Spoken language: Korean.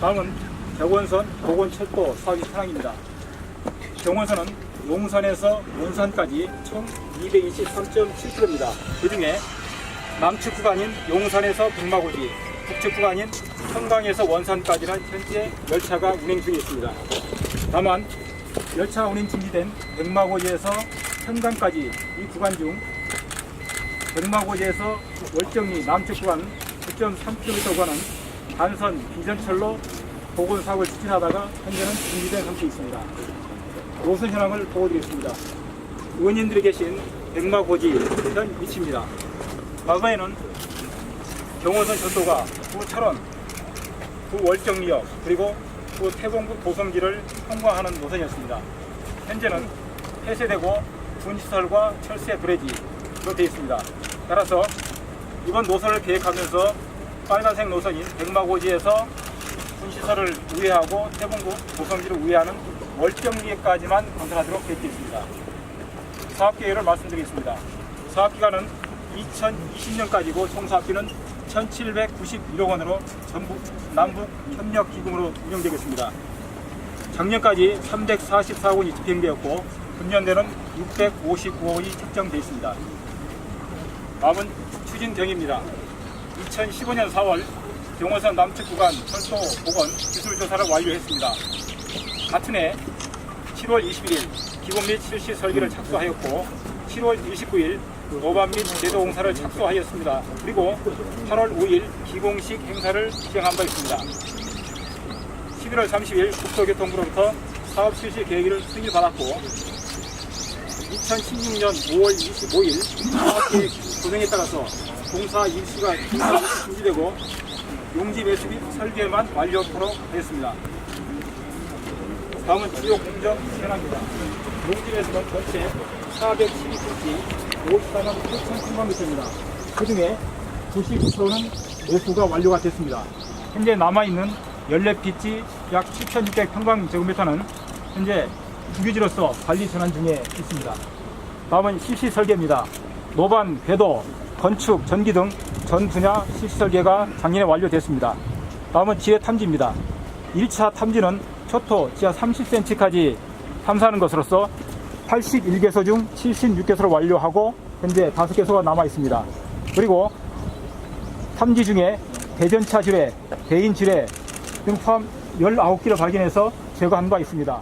다음은 격원선 보건철도 사업이 현황입니다. 경원선은 용산에서 논산까지 총 223.7km입니다. 그 중에 남측 구간인 용산에서 백마고지, 북측 구간인 청강에서 원산까지는 현재 열차가 운행 중에 있습니다. 다만 열차 운행 중지된 백마고지에서 청강까지 이 구간 중 백마고지에서 월정리 남측 구간 9.3km 구간은 단선 비전철로 보건 사업을 추진하다가 현재는 중지된 상태에 있습니다. 노선 현황을 보여드리겠습니다. 의원님들이 계신 백마고지 현 위치입니다. 과거에는 경원선 전도가 구 철원, 구 월정리역 그리고 구태봉구 도성지를 통과하는 노선이었습니다. 현재는 폐쇄되고 군시설과 철새 브레지로 되어 있습니다. 따라서 이번 노선을 계획하면서 빨간색 노선인 백마고지에서 군시설을 우회하고 태봉구 도성지를 우회하는 월정리까지만 건설하도록 계획되어 있습니다. 사업 계획을 말씀드리겠습니다. 사업 기간은 2020년까지고 총 사업비는 1,791억 원으로 전북 남북 협력 기금으로 운영되겠습니다. 작년까지 344억 원이 집행되었고 금년대는 659억이 책정되어 있습니다. 다음은 추진 경입니다. 2015년 4월 경원선 남측 구간 철도 복원 기술 조사를 완료했습니다. 같은 해 7월 21일 기본 및 실시 설계를 착수하였고 7월 29일 노반 및 제도 공사를 착수하였습니다. 그리고 8월 5일 기공식 행사를 시행한 바 있습니다. 11월 30일 국토교통부로부터 사업 실시 계획을 승인받았고 2016년 5월 25일 사업계획 조정에 따라서 공사 일수가 중지되고 용지 매수 및 설계만 완료토록 하였습니다. 다음은 주요 공정 현황입니다. 용지에서는 전체 412필지 54만 8,300m입니다. 그 중에 99%는 매수가 완료가 됐습니다. 현재 남아있는 연례필지 약 7,600평방제곱미터는 현재 주규지로서 관리 전환 중에 있습니다. 다음은 실시 설계입니다. 노반, 궤도, 건축, 전기 등 전 분야 실시 설계가 작년에 완료됐습니다. 다음은 지뢰 탐지입니다. 1차 탐지는 초토 지하 30cm까지 탐사하는 것으로서 81개소 중 76개소를 완료하고 현재 5개소가 남아 있습니다. 그리고 탐지 중에 대전차 지뢰, 대인 지뢰 등 포함 19개를 발견해서 제거한 바 있습니다.